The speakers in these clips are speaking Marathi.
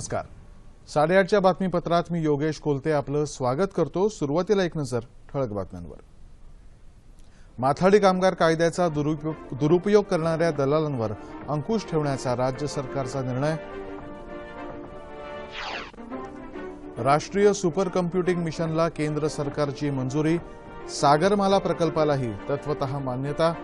नमस्कार. साडेआठच्या बातमीपत्रात मी योगेश कोलते आपलं स्वागत करतो. सुरुवातीला एक नजर ठळक बातम्यांवर. माथाडी कामगार कायद्याचा दुरुपयोग दुरुपयोग करणाऱ्या दलालांवर अंकुश ठेवण्याचा राज्य सरकारचा निर्णय. राष्ट्रीय सुपर कम्प्युटिंग मिशनला केंद्र सरकारची मंजुरी. सागरमाला प्रकल्पालाही तत्वत मान्यता.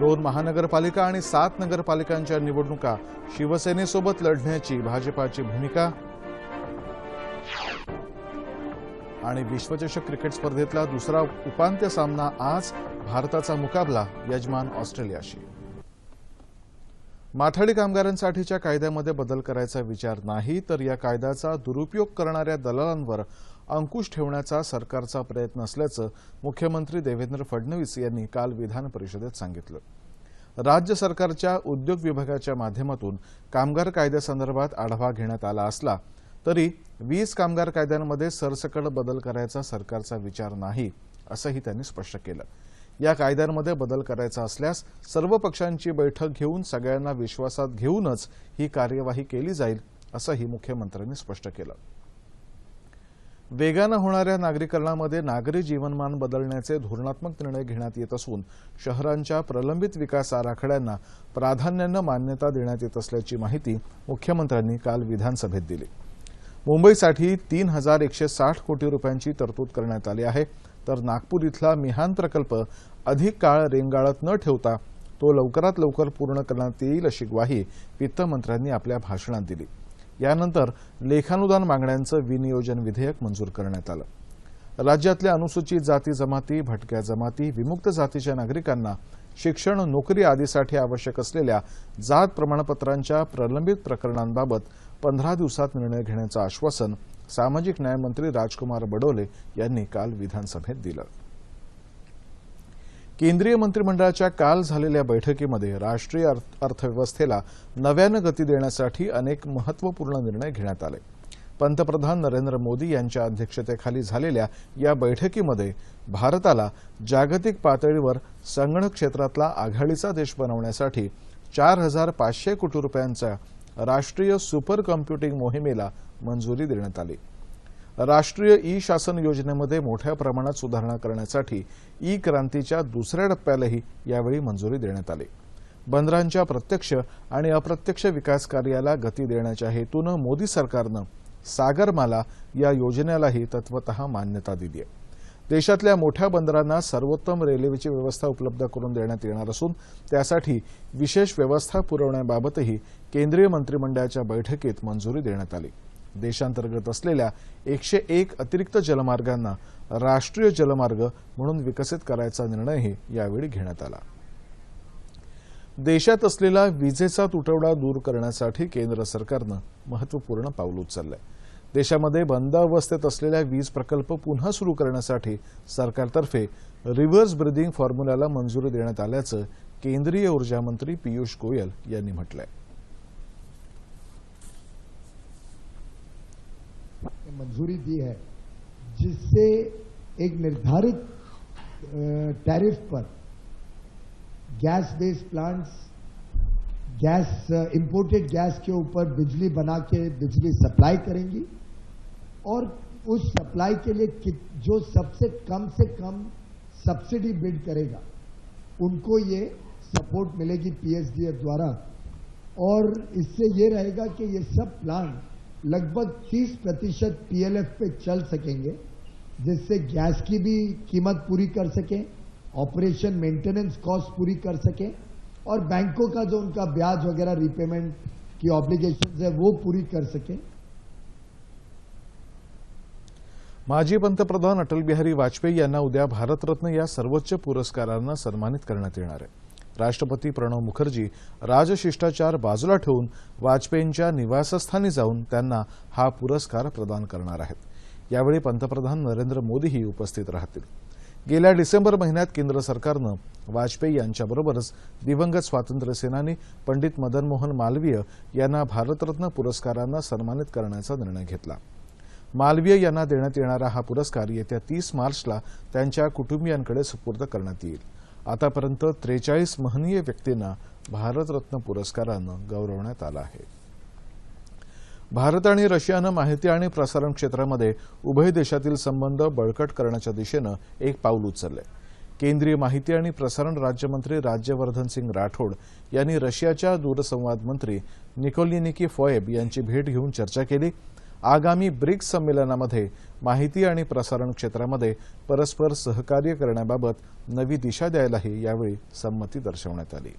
दोन महानगरपालिका आणि सात नगरपालिकांच्या निवडणुका शिवसेनेसोबत लढण्याची भाजपाची भूमिका आणि विश्वचषक क्रिकेट स्पर्धेतला दुसरा उपांत्य सामना आज भारताचा मुकाबला यजमान ऑस्ट्रेलियाशी. माथाडी कामगारांसाठीच्या कायद्यामध्ये बदल करायचा विचार नाही तर या कायद्याचा दुरुपयोग करणाऱ्या दलालांवर अंकुश ठेवण्याचा सरकारचा प्रयत्न असल्याचं मुख्यमंत्री देवेंद्र फडणवीस यांनी काल विधान परिषदेत सांगितलं. राज्य सरकारच्या उद्योग विभागाच्या माध्यमातून कामगार कायद्यासंदर्भात आढावा घेण्यात आला असला तरी वीस कामगार कायद्यांमध्ये सरसकट बदल करायचा सरकारचा विचार नाही असंही त्यांनी स्पष्ट केलं. या कायद्यांमध्ये बदल करायचा असल्यास सर्व पक्षांची बैठक घेऊन सगळ्यांना विश्वासात घेऊनच ही कार्यवाही केली जाईल असंही मुख्यमंत्र्यांनी स्पष्ट केलं. वेगानं होणाऱ्या नागरीकरणामध्ये नागरी जीवनमान बदलण्याचे धोरणात्मक निर्णय घेण्यात येत असून शहरांच्या प्रलंबित विकास आराखड्यांना प्राधान्यानं मान्यता देण्यात येत असल्याची माहिती मुख्यमंत्र्यांनी काल विधानसभेत दिली. मुंबईसाठी तीन हजार एकशे साठ कोटी रुपयांची तरतूद करण्यात आली आहे. तर नागपूर इथला मिहान प्रकल्प अधिक काळ रेंगाळत न ठेवता तो लवकरात लवकर पूर्ण करण्यात येईल अशी ग्वाही वित्तमंत्र्यांनी आपल्या भाषणात दिली. यानंतर लेखानुदान मागण्यांचं विनियोजन विधेयक मंजूर करण्यात आलं. राज्यातल्या अनुसूचित जाती जमाती भटक्या जमाती विमुक्त जातीच्या नागरिकांना शिक्षण नोकरी आदीसाठी आवश्यक असलेल्या जात प्रमाणपत्रांच्या प्रलंबित प्रकरणांबाबत पंधरा दिवसात निर्णय घेण्याचं आश्वासन सामाजिक न्यायमंत्री राजकुमार बडोले यांनी काल विधानसभेत दिलं. केंद्रीय मंत्रिमंडळाच्या काल झालेल्या बैठकीमध्ये राष्ट्रीय अर्थ- अर्थव्यवस्थेला नव्यानं गती देण्यासाठी अनेक महत्त्वपूर्ण निर्णय घेण्यात आले. पंतप्रधान नरेंद्र मोदी यांच्या अध्यक्षतेखाली झालेल्या या बैठकीमध्ये भारताला जागतिक पातळीवर संगणक क्षेत्रातला आघाडीचा देश बनवण्यासाठी चार हजार पाचशे कोटी रुपयांच्या राष्ट्रीय सुपर कॉम्प्युटिंग मोहिमेला मंजुरी देण्यात आली. राष्ट्रीय ई शासन योजनेमध्ये मोठ्या प्रमाणात सुधारणा करण्यासाठी ई क्रांतीच्या दुसऱ्या टप्प्यालाही यावेळी मंजुरी देण्यात आली. बंदरांच्या प्रत्यक्ष आणि अप्रत्यक्ष विकास कार्याला गती देण्याच्या हेतूनं मोदी सरकारनं सागरमाला या योजनेलाही तत्वत मान्यता दिली आहे देशातल्या मोठ्या बंदरांना सर्वोत्तम रेल्वेची व्यवस्था उपलब्ध करून देण्यात येणार असून त्यासाठी विशेष व्यवस्था पुरवण्याबाबतही केंद्रीय मंत्रिमंडळाच्या बैठकीत मंजुरी देण्यात आली. देशांतर्गत असलेल्या एकशे एक अतिरिक्त जलमार्गांना राष्ट्रीय जलमार्ग म्हणून विकसित करायचा निर्णयही यावेळी घेण्यात आला. देशात असलेला विजेचा तुटवडा दूर करण्यासाठी केंद्र सरकारनं महत्त्वपूर्ण पाऊल उचललंय. देशामध्ये बंद अवस्थेत असलेल्या वीज प्रकल्प पुन्हा सुरू करण्यासाठी सरकारतर्फे रिव्हर्स ब्रिदिंग फॉर्म्युल्याला मंजुरी देण्यात आल्याचं केंद्रीय ऊर्जा मंत्री पियुष गोयल यांनी म्हटलंय. मंजूरी दी है, जिससे एक निर्धारित टैरिफ पर gas based plants gas imported gas के ऊपर बिजली बना के बिजली सप्लाई करेंगी और उस सप्लाई के लिए जो सबसे कम से कम सब्सिडी बिड करेगा, उनको ये सपोर्ट मिलेगी पीएसडीएफ द्वारा। और इससे ये रहेगा कि ये सब प्लांट लगभग 30 प्रतिशत पीएलएफ पे चल सकेंगे, जिससे गैस की भी कीमत पूरी कर सकें, ऑपरेशन मेंटेनेंस कॉस्ट पूरी कर सकें, और बैंकों का जो उनका ब्याज वगैरह रिपेमेंट की ऑब्लिगेशन है, वो पूरी कर सकें। माजी पंतप्रधान अटल बिहारी वाजपेयी उद्या भारतरत्न या सर्वोच्च पुरस्कारानं सन्मानित आहे. राष्ट्रपती प्रणव मुखर्जी राजशिष्टाचार बाजूला ठेवून वाजपेयींच्या निवासस्थानी जाऊन त्यांना हा पुरस्कार प्रदान करणार आहेत. यावेळी पंतप्रधान नरेंद्र मोदीही उपस्थित राहतील. गेल्या डिसेंबर महिन्यात केंद्र सरकारनं वाजपेयी यांच्याबरोबरच दिवंगत स्वातंत्र्यसेनानी पंडित मदनमोहन मालवीय यांना भारतरत्न पुरस्कारांना सन्मानित करण्याचा निर्णय घेतला. मालवीय यांना देण्यात येणारा हा पुरस्कार येत्या तीस मार्चला त्यांच्या कुटुंबियांकडे सुपूर्द करण्यात येईल. आतापर्यंत त्रेचाळीस महनीय व्यक्तींना भारतरत्न पुरस्कारानं गौरवण्यात आलं आहे. भारत आणि रशियानं माहिती आणि प्रसारण क्षेत्रामध्ये उभय देशातील संबंध बळकट करण्याच्या दिशेनं एक पाऊल उचललंय. केंद्रीय माहिती आणि प्रसारण राज्यमंत्री राज्यवर्धन सिंग राठोड यांनी रशियाच्या दूरसंवाद मंत्री निकोलिनिकी फॉएब यांची भेट घेऊन चर्चा केली. आगामी ब्रिक्स संमेलनामध्ये माहिती आणि प्रसारण क्षेत्रामध्ये परस्पर सहकार्य करण्याबाबत नवी दिशा द्यायलाही यावेळी संमती दर्शवण्यात आली.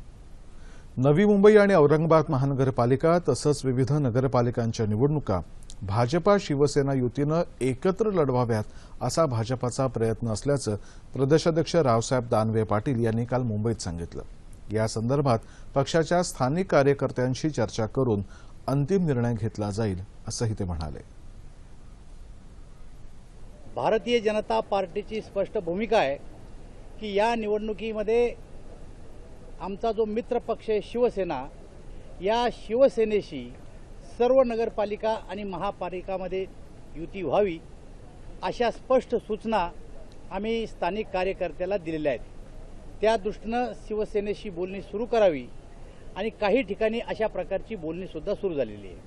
नवी मुंबई आणि औरंगाबाद महानगरपालिका तसंच विविध नगरपालिकांच्या निवडणुका भाजपा शिवसेना युतीनं एकत्र लढवाव्यात असा भाजपाचा प्रयत्न असल्याचं प्रदेशाध्यक्ष रावसाहेब दानवे पाटील यांनी काल मुंबईत सांगितलं. या संदर्भात पक्षाच्या स्थानिक कार्यकर्त्यांशी चर्चा करून अंतिम निर्णय घेतला जाईल असंही ते म्हणाले. भारतीय जनता पार्टीची स्पष्ट भूमिका आहे की या निवडणुकीमध्ये आमचा जो मित्रपक्ष आहे शिवसेना या शिवसेनेशी सर्व नगरपालिका आणि महापालिकामध्ये युती व्हावी अशा स्पष्ट सूचना आम्ही स्थानिक कार्यकर्त्याला दिलेल्या आहेत. त्या दृष्टीनं शिवसेनेशी बोलणी सुरू करावी आणि काही ठिकाणी अशा प्रकारची बोलणीसुद्धा सुरू झालेली आहे.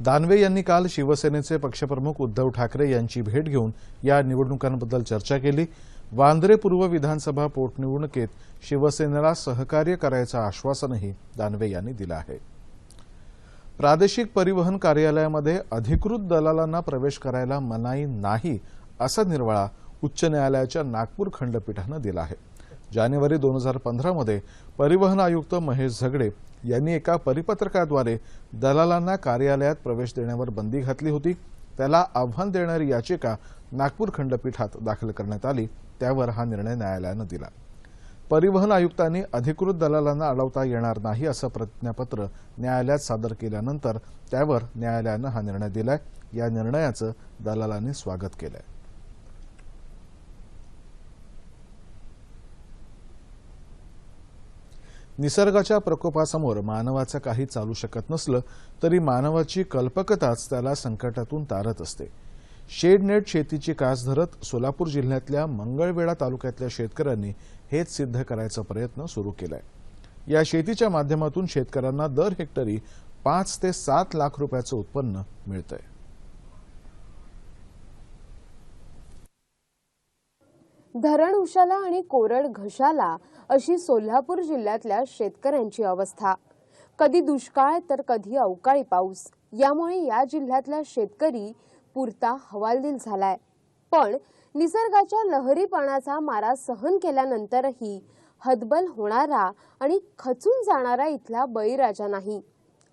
दानवे यांनी काल शिवसेनेचे पक्षप्रमुख उद्धव ठाकरे यांची भेट घेऊन या निवडणुकांबद्दल चर्चा केली. वांद्रे पूर्व विधानसभा पोटनिवडणुकीत शिवसेनेला सहकार्य करायचं आश्वासनही दानवे यांनी दिलं आहे. प्रादेशिक परिवहन कार्यालयामध्ये अधिकृत दलालांना प्रवेश करायला मनाई नाही असा निर्वाळा उच्च न्यायालयाच्या नागपूर खंडपीठानं दिला आहे. जानेवारी दोन हजार पंधरामध्ये परिवहन आयुक्त महेश झगडे यांनी एका परिपत्रकाद्वारे दलालांना कार्यालयात प्रवेश देण्यावर बंदी घातली होती. त्याला आव्हान देणारी याचिका नागपूर खंडपीठात दाखल करण्यात आली. त्यावर हा निर्णय न्यायालयानं दिला. परिवहन आयुक्तांनी अधिकृत दलालांना अडवता येणार नाही असं प्रतिज्ञापत्र न्यायालयात सादर केल्यानंतर त्यावर न्यायालयानं हा निर्णय दिलाय. या निर्णयाचं दलालांनी स्वागत केलं आहे निसर्गाच्या प्रकोपासमोर मानवाचं काही चालू शकत नसलं तरी मानवाची कल्पकताच त्याला संकटातून तारत असते. शेडनेट शेतीची कास धरत सोलापूर जिल्ह्यातल्या मंगळवेढा तालुक्यातल्या शेतकऱ्यांनी हेच सिद्ध करायचा प्रयत्न सुरू केलाय. या शेतीच्या माध्यमातून शेतकऱ्यांना दर हेक्टरी पाच ते सात लाख रुपयाचं उत्पन्न मिळतंय. धरण उशाला आणि कोरड घशाला अशी सोलापूर जिल्ह्यातल्या शेतकऱ्यांची अवस्था. कधी दुष्काळ तर कधी अवकाळी पाऊस. यामुळे या जिल्ह्यातला शेतकरी पुरता हवालदिल झालाय. पण निसर्गाच्या लहरीपणाचा मारा सहन केल्यानंतरही हतबल होणारा आणि खचून जाणारा इथला बळीराजा नाही.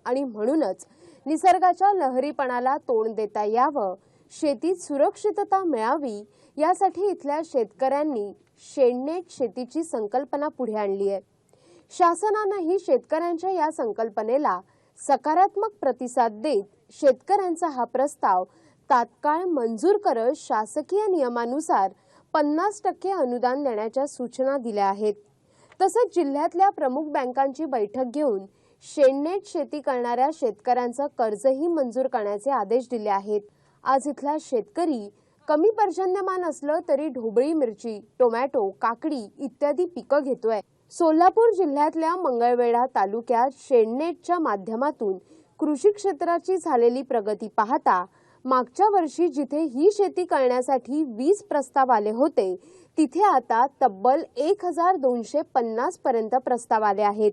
आणि म्हणूनच निसर्गाच्या लहरीपणाला तोंड देता यावं शेतीत सुरक्षितता मिळावी यासाठी इथल्या शेतकऱ्यांनी शेडनेट शेतीची संकल्पना पुढे आणली आहे. शासनानंही शेतकऱ्यांच्या या संकल्पनेला सकारात्मक प्रतिसाद देत शेतकऱ्यांचा हा प्रस्ताव तात्काळ मंजूर करत शासकीय नियमानुसार पन्नास टक्के अनुदान देण्याच्या सूचना दिल्या आहेत. तसंच जिल्ह्यातल्या प्रमुख बँकांची बैठक घेऊन शेणनेट शेती करणाऱ्या शेतकऱ्यांचं कर्जही मंजूर करण्याचे आदेश दिले आहेत. आज इथला शेतकरी कमी पर्जन्यमान असलं तरी ढोबळी मिरची टोमॅटो काकडी इत्यादी पिकं घेतोय. सोलापूर जिल्ह्यातल्या मंगळवेढा तालुक्यात शेणनेटच्या माध्यमातून कृषी क्षेत्राची झालेली प्रगती पाहता मागच्या वर्षी जिथे ही शेती करण्यासाठी वीस प्रस्ताव आले होते तिथे आता तब्बल एक हजार दोनशे पन्नास पर्यंत प्रस्ताव आले आहेत.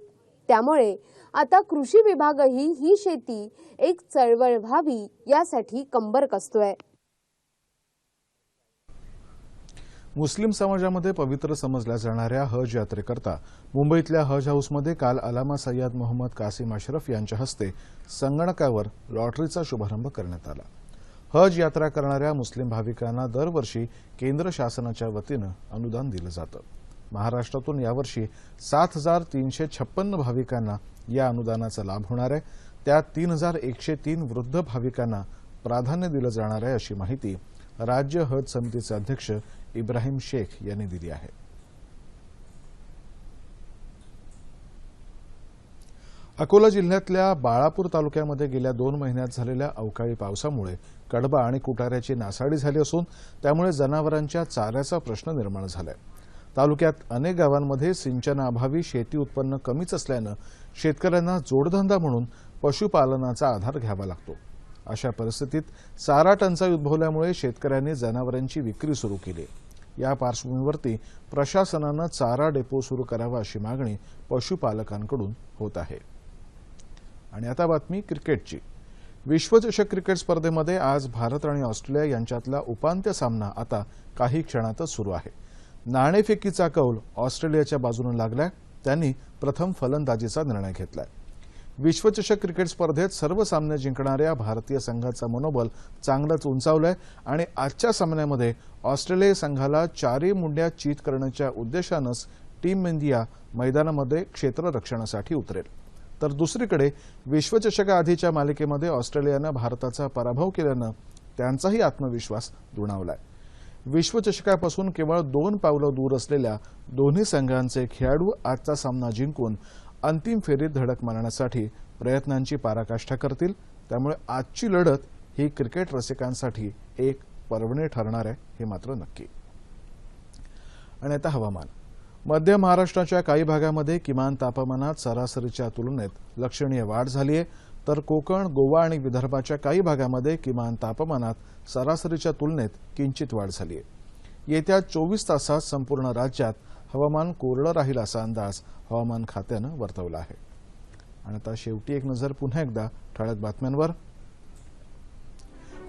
त्यामुळे आता कृषी विभागही ही शेती एक चळवळ व्हावी यासाठी कंबर कसतोय. मुस्लिम समाजामध्ये पवित्र समजल्या जाणाऱ्या हज यात्रेकरता मुंबईतल्या हज हाऊसमध्ये काल अलामा सय्यद मोहम्मद कासिम अशरफ यांच्या हस्ते संगणकावर लॉटरीचा शुभारंभ करण्यात आला. हज यात्रा करणाऱ्या मुस्लिम भाविकांना दरवर्षी केंद्र शासनाच्या वतीनं अनुदान दिलं जातं. महाराष्ट्रातून यावर्षी सात हजार तीनशे छप्पन्न भाविकांना या अनुदानाचा लाभ होणार आहे. त्यात तीन हजार एकशे तीन वृद्ध भाविकांना प्राधान्य दिलं जाणार आहे अशी माहिती राज्य हज समितीचे अध्यक्ष इब्राहिम शेख यांनी दिली आहे. अकोला जिल्ह्यातल्या बाळापूर तालुक्यामध्ये गेल्या दोन महिन्यात झालेल्या अवकाळी पावसामुळे कडबा आणि कुटाऱ्याची नासाडी झाली असून त्यामुळे जनावरांच्या चाऱ्याचा प्रश्न निर्माण झालाय. तालुक्यात अनेक गावांमध्ये सिंचनाअभावी शेती उत्पन्न कमीच असल्यानं शेतकऱ्यांना जोडधंदा म्हणून पशुपालनाचा आधार घ्यावा लागतो. अशा परिस्थितीत चारा टंचाई उद्भवल्यामुळे शेतकऱ्यांनी जनावरांची विक्री सुरू केली. या पार्श्वभूमीवरती प्रशासनानं चारा डेपो सुरू करावा अशी मागणी पशुपालकांकडून होत आहे. आणि आता बातमी क्रिकेटची. विश्वचषक क्रिकेट स्पर्धेमध्ये आज भारत आणि ऑस्ट्रेलिया यांच्यातला उपांत्य सामना आता काही क्षणातच सुरू आहे. नाणेफेकीचा कौल ऑस्ट्रेलियाच्या बाजूने लागलाय. त्यांनी प्रथम फलंदाजीचा निर्णय घेतलाय. विश्वचषक क्रिकेट स्पर्धेत सर्व सामने जिंकणाऱ्या भारतीय संघाचा मनोबल चांगलंच उंचावलंय आणि आजच्या सामन्यामध्ये ऑस्ट्रेलिया संघाला चारी मुंड्या चीत करण्याच्या उद्देशानंच टीम इंडिया मैदानामध्ये क्षेत्ररक्षणासाठी उतरेल. तर दुसरीकडे विश्वचषकाआधीच्या मालिकेमध्ये ऑस्ट्रेलियानं भारताचा पराभव केल्यानं त्यांचाही आत्मविश्वास दुणावलाय. विश्वचषकापासून केवळ दोन पावलं दूर असलेल्या दोन्ही संघांचे खेळाडू आजचा सामना जिंकून अंतिम फेरीत धडक मारण्यासाठी प्रयत्नांची पाराकाष्ठा करतील. त्यामुळे आजची लढत ही क्रिकेट रसिकांसाठी एक पर्वणी ठरणार आहे हे मात्र नक्की. आणि आता हवामान. मध्य महाराष्ट्राच्या काही भागामध्ये किमान तापमानात सरासरीच्या तुलनेत लक्षणीय वाढ झाली आहे तर कोकण गोवा आणि विदर्भाच्या काही भागामध्ये किमान तापमानात सरासरीच्या तुलनेत किंचित वाढ झाली आहे येत्या चोवीस तासात संपूर्ण राज्यात हवामान कोरडं राहील असा अंदाज हवामान खात्यानं वर्तवला आहे. आणि आता शेवटी एक नजर पुन्हा एकदा ठळक बातम्यांवर.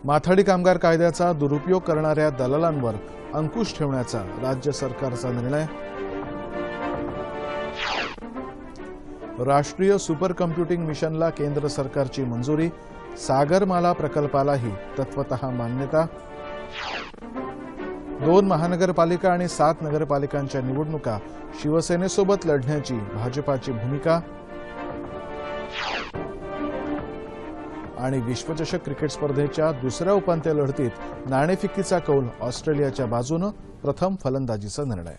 माथाडी कामगार कायद्याचा दुरुपयोग करणाऱ्या दलालांवर अंकुश ठेवण्याचा राज्य सरकारचा निर्णय राष्ट्रीय सुपर कम्प्युटिंग मिशनला केंद्र सरकारची मंजुरी सागरमाला प्रकल्पालाही तत्वत मान्यता. दोन महानगरपालिका आणि सात नगरपालिकांच्या निवडणुका शिवसेनेसोबत लढण्याची भाजपाची भूमिका. आणि विश्वचषक क्रिकेट स्पर्धेच्या दुसऱ्या उपांत्य लढतीत नाणेफिकीचा कौल ऑस्ट्रेलियाच्या बाजूनं प्रथम फलंदाजीचा निर्णय.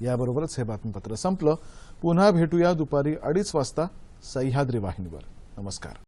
याबरोबरच हे बातमीपत्र संपलं. पुन्हा भेटूया दुपारी अडीच वाजता सह्याद्री वाहिनीवर. नमस्कार.